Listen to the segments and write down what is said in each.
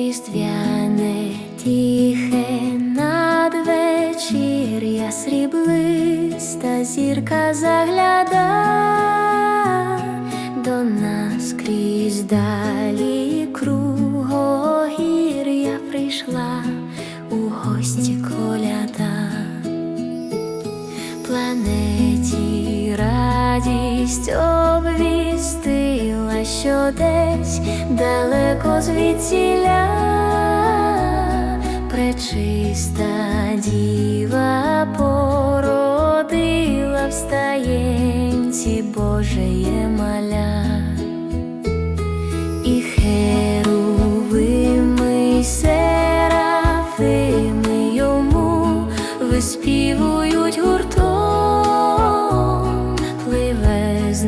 різдвяне надвечір, я сріблиста зірка загляда до нас крізь далі кругогір'я прийшла у гості коляда планеті радість обвісти що десь далеко звідсіля пречиста діва породила в стаєнці Божеє маля. І херувими, серафими йому виспівують гуртом, пливе з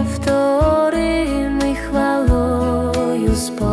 небес неповторимий хвалою сповнений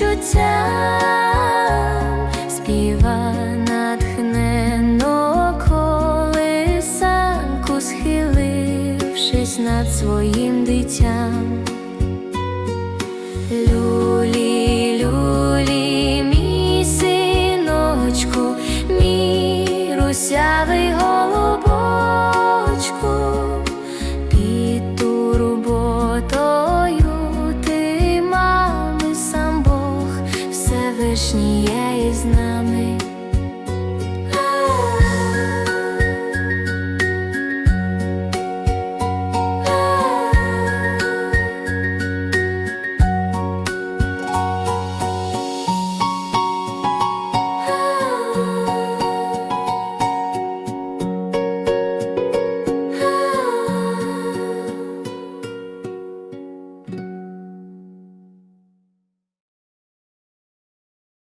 почуття співа натхнено колисанку, схилившись над своїм дитям. Люлі, люлі, мій. вишні є із нами.